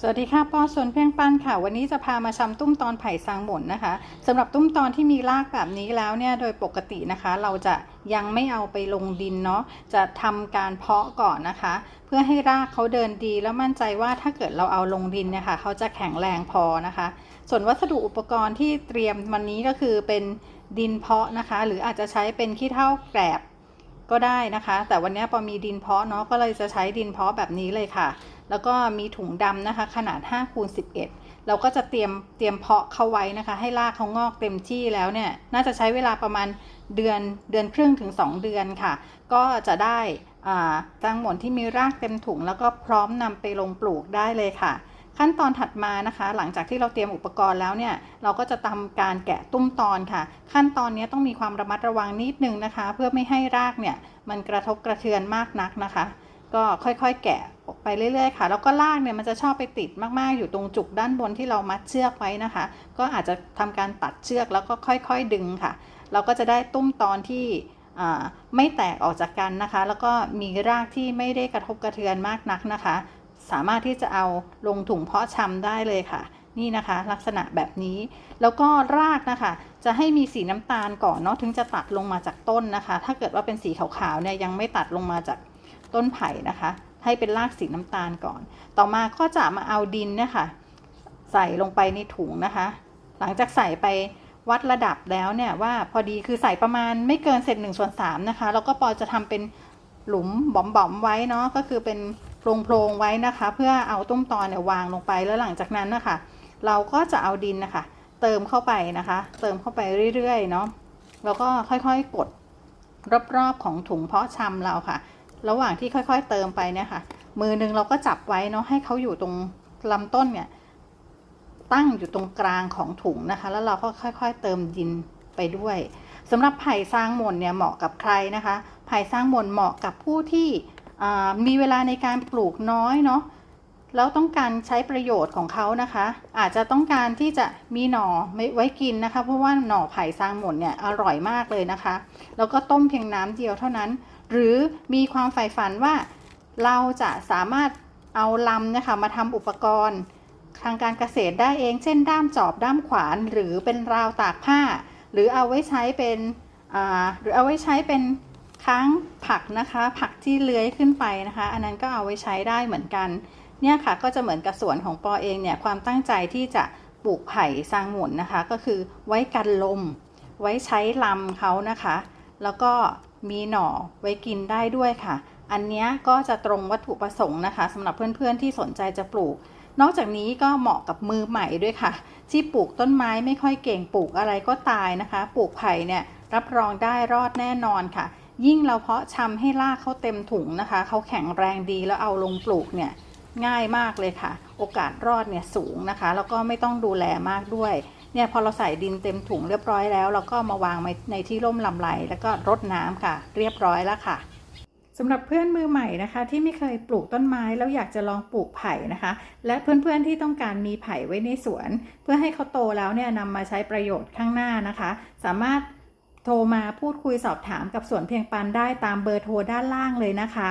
สวัสดีค่ะปอสวนเพียงปันค่ะ วันนี้จะพามาชำตุ้มตอนไผ่ซางหม่นนะคะสำหรับตุ้มตอนที่มีรากแบบนี้แล้วเนี่ยโดยปกตินะคะ เราจะยังไม่เอาไปลงดินเนาะจะทำการเพาะก่อนนะคะ เพื่อให้รากเขาเดินดีแล้วมั่นใจว่าถ้าเกิดเราเอาลงดินเนี่ยค่ะเขาจะแข็งแรงพอนะคะ ส่วนวัสดุอุปกรณ์ที่เตรียมวันนี้ก็คือเป็นดินเพาะนะคะ หรืออาจจะใช้เป็นขี้เถ้าแกรบก็ได้นะคะ แต่วันนี้ปอมีดินเพาะเนาะก็เลยจะใช้ดินเพาะแบบนี้เลยค่ะ แล้วก็มีถุงดำนะคะ ขนาด5คูณ11 เราก็จะเตรียมเตรียมเพาะเข้าไว้นะคะ ให้รากเขางอกเต็มที่แล้วเนี่ย น่าจะใช้เวลาประมาณเดือนเดือนครึ่งถึง 2 เดือนค่ะ ก็จะได้ตังหมนที่มีรากเต็มถุง แล้วก็พร้อมนำไปลงปลูกได้เลยค่ะ ขั้นตอนถัดมานะคะ หลังจากที่เราเตรียมอุปกรณ์แล้วเนี่ย เราก็จะทำการแกะตุ้มตอนค่ะ ขั้นตอนนี้ต้องมีความระมัดระวังนิดนึงนะคะ เพื่อไม่ให้รากเนี่ยมันกระทบกระเทือนมากนักนะคะ ก็ค่อยๆแกะ ไปเรื่อยๆค่ะ แล้วก็รากเนี่ยมันจะชอบไปติดมากๆ อยู่ตรงจุกด้านบนที่เรามัดเชือกไว้นะคะ ก็อาจจะทำการตัดเชือกแล้วก็ค่อยๆดึงค่ะ เราก็จะได้ตุ้มตอนที่ไม่แตกออกจากกันนะคะ แล้วก็มีรากที่ไม่ได้กระทบกระเทือนมากนักนะคะ สามารถที่จะเอาลงถุงเพาะชำได้เลยค่ะ นี่นะคะ ลักษณะแบบนี้ แล้วก็รากนะคะ จะให้มีสีน้ำตาลก่อนเนาะถึงจะตัดลงมาจากต้นนะคะ ถ้าเกิดว่าเป็นสีขาวๆเนี่ยยังไม่ตัดลงมาจากต้นไผ่นะคะ ให้เป็นรากสีน้ำตาลก่อน ต่อมาก็จะมาเอาดินเนี่ยค่ะใส่ลงไปในถุงนะคะ หลังจากใส่ไปวัดระดับแล้วเนี่ยว่าพอดีคือใส่ประมาณไม่เกินเศษหนึ่งส่วนสามนะคะแล้วก็ปอจะทำเป็นหลุมบ่อมๆไว้เนาะก็คือเป็นโพรงๆไว้นะคะ เพื่อเอาต้มตอนเนี่ยวางลงไปแล้วหลังจากนั้นนะคะ เราก็จะเอาดินนะคะ เติมเข้าไปนะคะ เติมเข้าไปเรื่อยๆเนาะแล้วก็ค่อยๆกดรอบๆของถุงเพาะชำเราค่ะ ระหว่างที่ค่อยๆเติมไปเนี่ยค่ะ มือหนึงเราก็จับไว้เนาะให้เขาอยู่ตรงลำต้นเนี่ย ตั้งอยู่ตรงกลางของถุงนะคะ แล้วเราก็ค่อยๆ เติมดินไปด้วยสำหรับไผ่สร้างมนเนี่ยเหมาะกับใครนะคะ ไผ่สร้างมนเหมาะกับผู้ที่มีเวลาในการปลูกน้อยเนาะ แล้วต้องการใช้ประโยชน์ของเขานะคะ อาจจะต้องการที่จะมีหน่อไว้กินนะคะ เพราะว่าหน่อไผ่สร้างหม่นเนี่ยอร่อยมากเลยนะคะ แล้วก็ต้มเพียงน้ำเดียวเท่านั้น หรือมีความใฝ่ฝันว่าเราจะสามารถเอาลำนะคะมาทำอุปกรณ์ ทางการเกษตรได้เอง เช่น ด้ามจอบด้ามขวาน หรือเป็นราวตากผ้า หรือเอาไว้ใช้เป็นหรือเอาไว้ใช้เป็นค้างผักนะคะ ผักที่เลื้อยขึ้นไปนะคะ อันนั้นก็เอาไว้ใช้ได้เหมือนกัน เนี่ยค่ะก็จะเหมือนกับสวนของปอเองเนี่ยความตั้งใจที่จะปลูกไผ่สร้างหมุนนะคะ ก็คือไว้กันลม ไว้ใช้ลำเขานะคะ แล้วก็มีหน่อไว้กินได้ด้วยค่ะ อันเนี้ยก็จะตรงวัตถุประสงค์นะคะสำหรับเพื่อนๆที่สนใจจะปลูก นอกจากนี้ก็เหมาะกับมือใหม่ด้วยค่ะ ที่ปลูกต้นไม้ไม่ค่อยเก่งปลูกอะไรก็ตายนะคะ ปลูกไผ่เนี่ยรับรองได้รอดแน่นอนค่ะ ยิ่งเราเพาะชำให้รากเขาเต็มถุงนะคะเขาแข็งแรงดีแล้วเอาลงปลูกเนี่ย ง่ายมากเลยค่ะ โอกาสรอดเนี่ยสูงนะคะ แล้วก็ไม่ต้องดูแลมากด้วย เนี่ยพอเราใส่ดินเต็มถุงเรียบร้อยแล้ว เราก็มาวางในที่ร่มลำไรแล้วก็รดน้ำค่ะ เรียบร้อยแล้วค่ะสำหรับเพื่อนมือใหม่นะคะ ที่ไม่เคยปลูกต้นไม้แล้วอยากจะลองปลูกไผ่นะคะ และเพื่อนๆที่ต้องการมีไผ่ไว้ในสวน เพื่อให้เขาโตแล้วเนี่ยนำมาใช้ประโยชน์ข้างหน้านะคะ สามารถโทรมาพูดคุยสอบถามกับสวนเพียงปันได้ตามเบอร์โทรด้านล่างเลยนะคะ